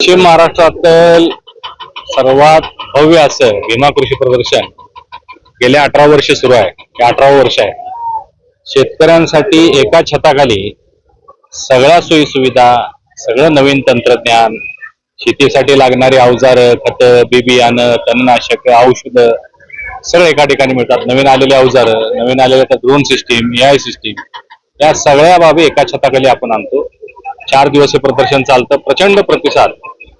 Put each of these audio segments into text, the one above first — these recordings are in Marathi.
पश्चिम महाराष्ट्रातील सर्वात भव्य असं भीमा कृषी प्रदर्शन गेल्या अठरा वर्ष सुरू आहे. हे अठरा वर्ष आहे. शेतकऱ्यांसाठी एका छताखाली सगळ्या सोयी सुविधा सगळं नवीन तंत्रज्ञान शेतीसाठी लागणारी अवजारं खतं बी बियाणं तणनाशक औषध सगळं एका ठिकाणी मिळतात. नवीन आलेले अवजारं नवीन आलेल्या drone system A I system या सगळ्या बाबी एका छताखाली आपण आणतो. चार दिवस हे प्रदर्शन चालतं. प्रचंड प्रतिसाद.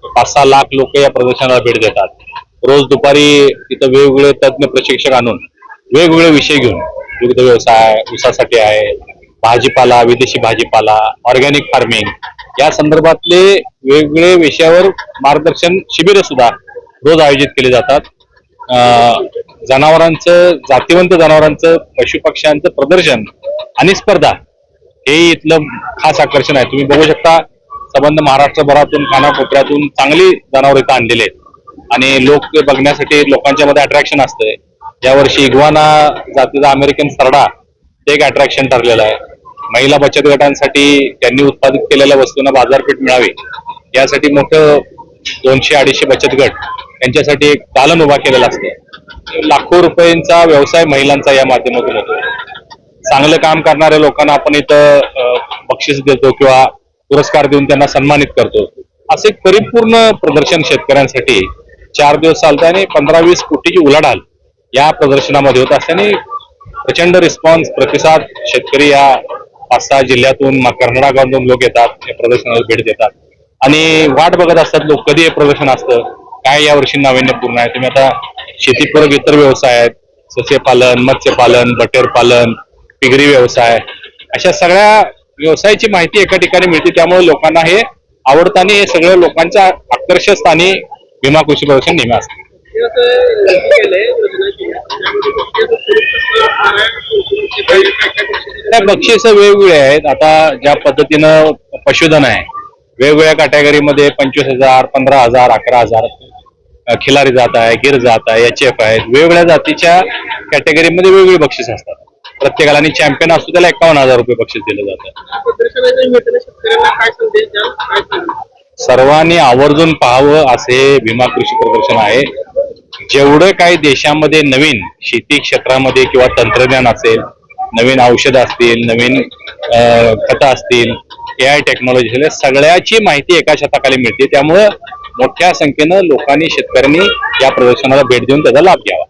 पाच सहा लाख लोक या प्रदर्शनाला भेट देतात. रोज दुपारी तिथं वेगवेगळे तज्ज्ञ प्रशिक्षक आणून वेगवेगळे विषय घेऊन विविध व्यवसाय ऊसासाठी आहे भाजीपाला विदेशी भाजीपाला ऑर्गॅनिक फार्मिंग या संदर्भातले वेगवेगळे विषयावर मार्गदर्शन शिबिरं सुद्धा रोज आयोजित केली जातात. जनावरांचं जातीवंत जनावरांचं पशुपक्ष्यांचं प्रदर्शन आणि स्पर्धा हे इथलं खास आकर्षण आहे. तुम्ही बघू शकता संबंध महाराष्ट्रभरातून कानाकोपऱ्यातून चांगली जनावर इथं आणलेले आहेत. आणि लोक ते बघण्यासाठी लोकांच्या मध्ये अट्रॅक्शन असतंय. यावर्षी इग्वाना जातीचा अमेरिकन सरडा ते एक अट्रॅक्शन ठरलेलं आहे. महिला बचत गटांसाठी त्यांनी उत्पादित केलेल्या वस्तूंना बाजारपेठ मिळावी. यासाठी मोठं दोनशे अडीचशे बचत गट यांच्यासाठी एक दालन उभा केलेला असतं लाखो रुपयांचा व्यवसाय महिलांचा या माध्यमातून होतो. चांगलं काम करणाऱ्या लोकांना आपण इथं बक्षीस देतो किंवा पुरस्कार देऊन त्यांना सन्मानित करतो. असे परिपूर्ण प्रदर्शन शेतकऱ्यांसाठी चार दिवस चालतं आणि पंधरा वीस कोटीची उलाढाल या प्रदर्शनामध्ये होत असल्याने प्रचंड रिस्पॉन्स प्रतिसाद शेतकरी या पाच सहा जिल्ह्यातून कर्नाटकातून लोक येतात या प्रदर्शनाला भेट देतात. आणि वाट बघत असतात लोक कधी हे प्रदर्शन असतं काय या वर्षी नाविन्यपूर्ण आहे? तुम्ही आता शेतीपूरक इतर व्यवसाय आहेत सस्यपालन मत्स्यपालन बटेर पालन पिगरी व्यवसाय. अशा सगळ्या व्यवसायाची माहिती एका ठिकाणी मिळते त्यामुळे लोकांना हे आवडतं आणि हे सगळं लोकांच्या आकर्षस्थानी विमा कृषी प्रदर्शन नेहमी असते. त्या बक्षीस वेगवेगळे आहेत. आता ज्या पद्धतीनं पशुधन आहे वेगवेगळ्या कॅटेगरीमध्ये पंचवीस हजार पंधरा हजार अकरा हजार खिलारी जात आहे गिर जात आहे एच एफ आहेत. वेगवेगळ्या जातीच्या कॅटेगरीमध्ये वेगवेगळे बक्षीस असतात. प्रत्येकाला आणि चॅम्पियन असतो त्याला एकावन्न हजार रुपये बक्षीस दिलं जातं. सर्वांनी आवर्जून पाहावं असे भीमा कृषी प्रदर्शन आहे. जेवढं काही देशामध्ये नवीन शेती क्षेत्रामध्ये किंवा तंत्रज्ञान असेल नवीन औषधं असतील नवीन खतं असतील ए आय टेक्नॉलॉजी असेल सगळ्याची माहिती एका छताखाली मिळते. त्यामुळं मोठ्या संख्येनं लोकांनी शेतकऱ्यांनी या प्रदर्शनाला भेट देऊन त्याचा लाभ घ्यावा.